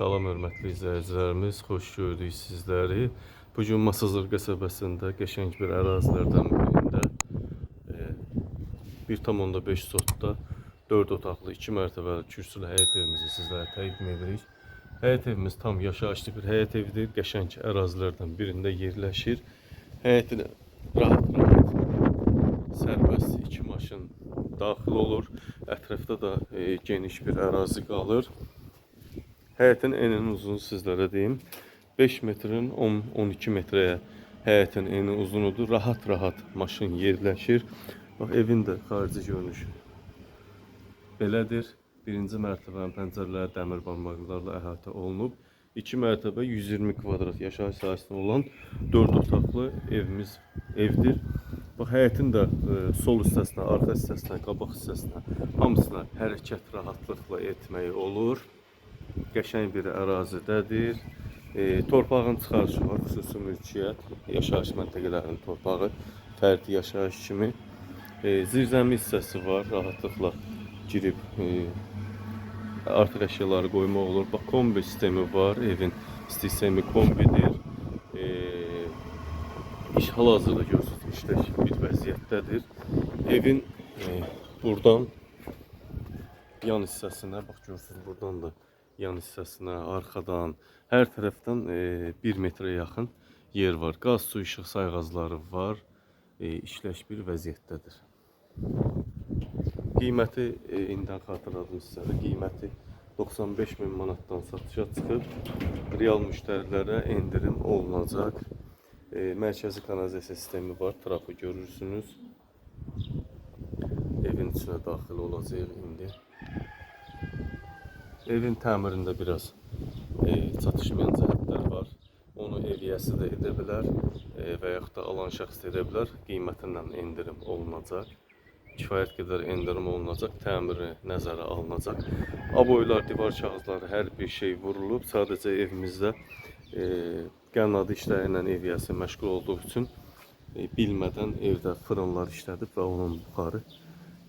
Salam hörmətli izləyicilərimiz, xoş gördük sizləri. Bu gün Masazır qəsəbəsində qəşəng bir ərazilərdən birində e, 1.5 sotda 4 otaqlı, 2 mərtəbəli kürsülü həyət evimizi sizlərə təqdim edirik. Həyət evimiz tam yaşayışlı bir həyət evidir. Qəşəng ərazilərdən birində yerləşir. Həyətinə rahat-rahat sərbəst iki maşın daxil olur. Ətrafda da e, geniş bir ərazi qalır. Həyətin eninin uzunu sizlərə deyim. 5 metrin 10-12 metrəyə həyətin eni uzunudur. Rahat-rahat maşın yerləşir. Bax evin də xarici görünüşü belədir. Birinci mərtəbənin pəncərələri dəmir barmaqlarla əhatə olunub. 2 mərtəbə 120 kvadrat yaşayış sahəsində olan 4 otaqlı evimiz evdir. Bax həyətin də e, sol hissəsinə, arxa hissəsinə, qabaq hissəsinə hamısına hərəkət rahatlıqla etmək olur. Qəşəng bir ərazidədir. E, torpağın çıxarışı var, xüsusi mülkiyyət, yaşayış məntəqələrinin torpağı, fərdi yaşayış kimi. E, zirzəmi hissəsi var, rahatlıqla girib e, artıq əşyaları qoymaq olur. Bax kombi sistemi var, evin sistemi kombidir. E, iş hal-hazırda görürsünüz, işləş bir vəziyyətdədir. Evin e, buradan yan hissəsinə, bax görürsünüz buradan da yan hissəsinə, arxadan, hər tərəfdən e, 1 metrə yaxın yer var. Qaz, su, işıq sayğacları var. E, işləş bir vəziyyətdədir. Qiyməti e, indidən xatırladım sizə. Qiyməti 95 min manatdan satışa çıxıb. Real müştərilərə endirim olunacaq. E, mərkəzi kanalizasiya sistemi var. Trapı görürsünüz. Evin içinə daxil olacağıq. Evin təmirində biraz e, çatışmayan cəhətlər var. Onu ev yiyəsi də edə bilər e, və yaxud da alan şəxs də edə bilər. Qiymətindən endirim olunacaq. Kifayət qədər endirim olunacaq, təmiri nəzərə alınacaq. Aboylar, divar kağızları, hər bir şey vurulub. Sadəcə evimizdə e, qənnadı işləri ilə məşğul olduğu üçün e, bilmədən evdə fırınlar işlədib və onun buxarı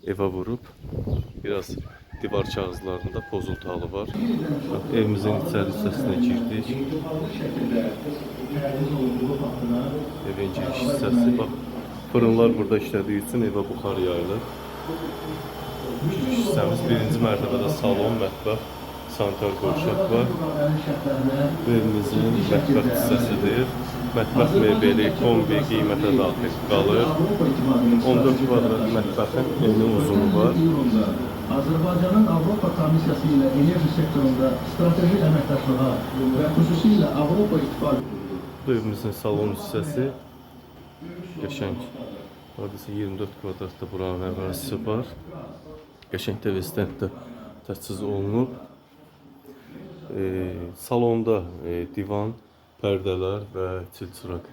evə vurub. Biraz divar kağızlarında pozultu halı var. Evimizin içəri hissəsinə girdik. Evin giriş hissəsi. Bax, fırınlar burada işlədiyi üçün evə buxar yayılır. Giriş hissəmiz birinci mərtəbədə salon, mətbəx, sanitar qovşaq var. Evimizin mətbəx hissəsidir. Mətbəx mebeli, kombi qiymətə daxil qalır. 14 kvadrat mətbəxin eni uzunu var. Azərbaycanın Avropa Komissiyası ilə enerji sektorunda strateji əməkdaşlığa və xüsusilə Avropa İttifaqı evimizin salon hissəsi qəşəng. Hardasa 24 kvadratda buranın ərazisi var. Qəşəng TV stenddə təchiz olunub. E, salonda e, divan, pərdələr və çilçıraq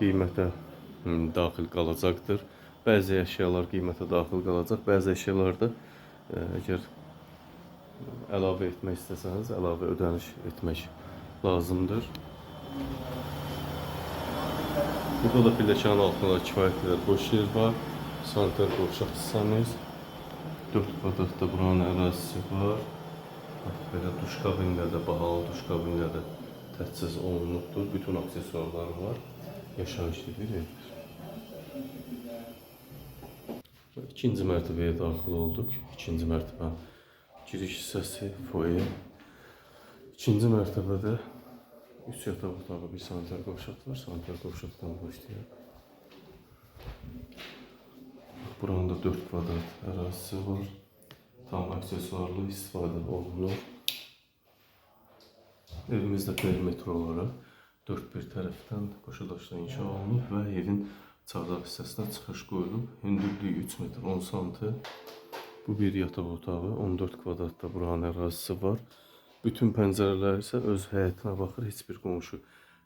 qiymətə hmm, daxil qalacaqdır. Bəzi əşyalar qiymətə daxil qalacaq, bəzi əşyalarda e, əgər əlavə etmək istəsəniz, əlavə ödəniş etmək lazımdır. Burada da pilləkənin altında kifayət qədər boş yer var. Sanitar qovşaq hissəmiz. 4 kvadratda buranın ərazisi var. Belə duş kabinlə də, bahalı duş kabinlə təchiz olunubdur. Bütün aksesuarları var. Yaşayışlı bir evdir. İkinci mərtəbəyə daxil olduq. İkinci mərtəbə giriş hissəsi, foyer. İkinci mərtəbədə üç yataq otağı, bir sanitar qovşaq var. Sanitar qovşaqdan başlayaq. Buranın da 4 kvadrat ərazisi var. Tam aksesuarlı istifadə olunur. Evimizdə perimetr olaraq dörd bir tərəfdən qoşadaşla inşa olunub və evin çardaq hissəsinə çıxış qoyulub. Hündürlüyü 3 metr 10 santı. Bu bir yataq otağı, 14 kvadratda buranın ərazisi var. Bütün pəncərələr isə öz həyətinə baxır, heç bir qonşu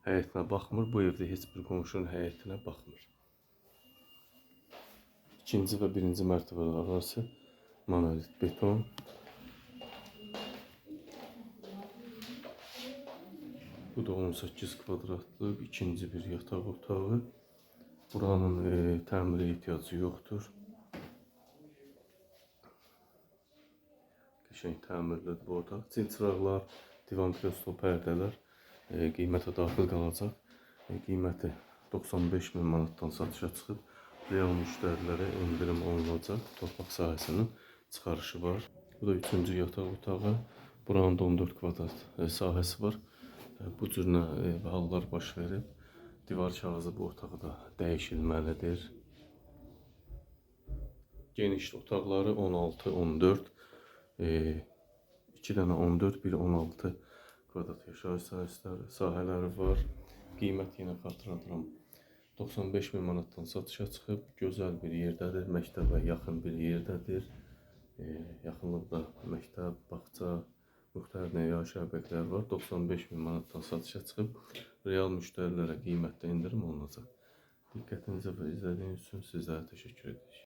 həyətinə baxmır. Bu evdə heç bir qonşunun həyətinə baxmır. İkinci və birinci mərtəbələr arası monolit beton. Bu da 18 kvadratlıq ikinci bir yataq otağı. Buranın e, təmirə ehtiyacı yoxdur. Qəşəng təmirlidir bu otaq. Çilçıraqlar divan kreslo pərdələr e, qiymətə daxil qalacaq. E, qiyməti 95 min manatdan satışa çıxıb. Real müştərilərə endirim olunacaq. Torpaq sahəsinin çıxarışı var. Bu da üçüncü yataq otağı. Buranın da 14 kvadrat e, sahəsi var. Bu cür e, hallar baş verib. Divar kağızı bu otaqda dəyişilməlidir. Geniş otaqları 16, 14, e, 2 dənə 14, bir 16 kvadrat yaşayış sahələri, sahələri var. Qiymət yenə xatırladıram. 95 min manatdan satışa çıxıb, gözəl bir yerdədir, məktəbə yaxın bir yerdədir. E, yaxınlıqda məktəb, bağça, müxtəlif yaşayış obyektləri var. 95 min manatdan satışa çıxıb, real müştərilərə qiymətdə endirim olunacaq. Diqqətinizə və izlədiyiniz üçün sizlərə təşəkkür edirik.